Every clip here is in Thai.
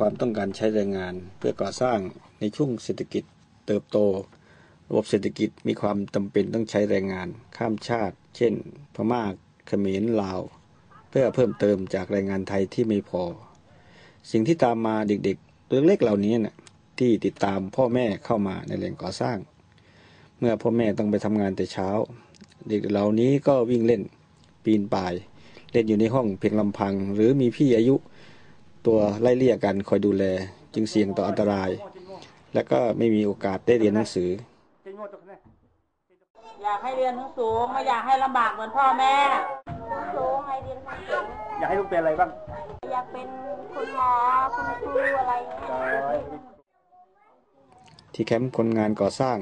ความต้องการใช้แรงงาน เพื่อก่อสร้างในช่วงเศรษฐกิจเติบโต ระบบเศรษฐกิจมีความจำเป็นต้องใช้แรงงาน ข้ามชาติ เช่น พม่าเขมรลาว เพื่อเพิ่มเติมจากแรงงานไทยที่ไม่พอ สิ่งที่ตามมาเด็กๆตัวเล็กเหล่านี้นะ่ะที่ติดตามพ่อแม่เข้ามาในแหล่งก่อสร้าง เมื่อพ่อแม่ต้องไปทำงานแต่เช้า เด็กเหล่านี้ก็วิ่งเล่นปีนป่าย เล่นอยู่ในห้องเพียงลำพัง หรือมีพี่อายุ ตัวไล่เลี่ยกันคอยดูแล จึงเสี่ยงต่ออันตราย และก็ไม่มีโอกาสได้เรียนหนังสือ อยากให้เรียนสูงๆไม่อยากให้ลำบากเหมือนพ่อแม่สูงให้เรียนสูงอยากให้ลูกเป็นอะไรบ้าง อยากเป็นคุณหมอคุณครูอะไรเงี้ยที่แคมป์คนงานก่อสร้าง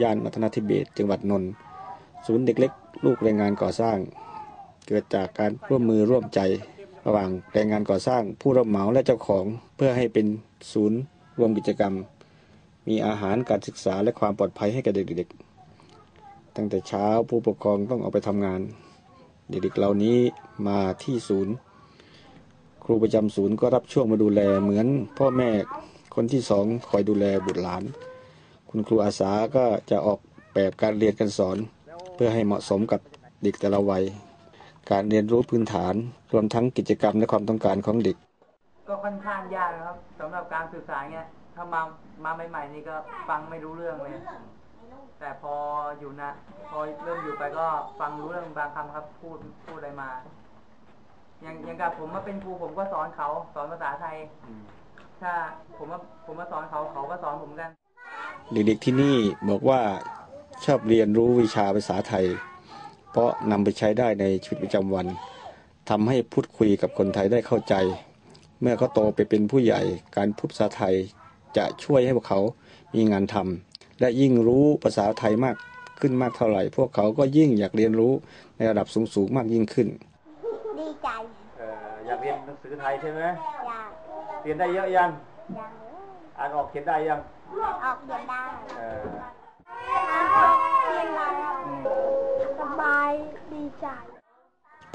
ย่านมัธนาธิเบศจังหวัดนนท์ศูนย์เด็กเล็ก ลูกแรงงานก่อสร้าง เกิดจากการร่วมมือร่วมใจ ระหว่างแรงงานก่อสร้างผู้รับเหมาและเจ้าของเพื่อให้เป็นศูนย์รวมกิจกรรม มีอาหารการศึกษาและความปลอดภัยให้กับเด็กๆ ตั้งแต่เช้าผู้ปกครองต้องออกไปทำงาน เด็กๆเหล่านี้มาที่ศูนย์ ครูประจำศูนย์ก็รับช่วงมาดูแลเหมือนพ่อแม่คนที่สองคอยดูแลบุตรหลาน คุณครูอาสาก็จะออกแบบการเรียนการสอน เพื่อให้เหมาะสมกับเด็กแต่ละวัย การเรียนรู้พื้นฐาน รวมทั้งกิจกรรมและความต้องการของเด็ก ก็ค่อนข้างยากนะครับสำหรับการสื่อสารเนี่ยถ้ามามาใหม่ๆนี่ก็ฟังไม่รู้เรื่องเลยแต่พออยู่นะ พอเริ่มอยู่ไปก็ฟังรู้เรื่องบางคำครับ พูดพูดอะไรมา อย่างอย่างกับผมมาเป็นครูผมก็สอนเขาสอนภาษาไทย ถ้าผมมาผมมาสอนเขาเขาก็สอนผมกัน เด็กๆที่นี่บอกว่าชอบเรียนรู้วิชาภาษาไทย เพราะนำไปใช้ได้ในชีวิตประจำวันทำให้พูดคุยกับคนไทยได้เข้าใจ เมื่อเขาโตไปเป็นผู้ใหญ่การพูดภาษาไทยจะช่วยให้พวกเขามีงานทำและยิ่งรู้ภาษาไทยมากขึ้นมากเท่าไหร่ พวกเขาก็ยิ่งอยากเรียนรู้ในระดับสูงๆมากยิ่งขึ้น ดีใจเอ่ออยากเรียนหนังสือไทยใช่ไหมอยากเรียนได้เยอะยังอยากอ่านออกเขียนได้ยังออกเรียนได้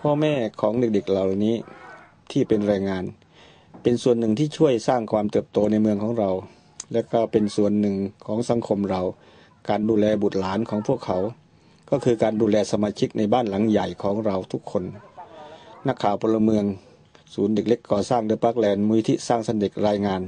พ่อแม่ของเด็กๆเหล่านี้ที่เป็นแรงงาน เป็นส่วนหนึ่งที่ช่วยสร้างความเติบโตในเมืองของเรา และก็เป็นส่วนหนึ่งของสังคมเรา การดูแลบุตรหลานของพวกเขา ก็คือการดูแลสมาชิกในบ้านหลังใหญ่ของเราทุกคน นักข่าวพลเมือง ศูนย์เด็กเล็กก่อสร้างเดอะปาร์คแลนด์มูลที่สร้างสรรค์เด็กรายงาน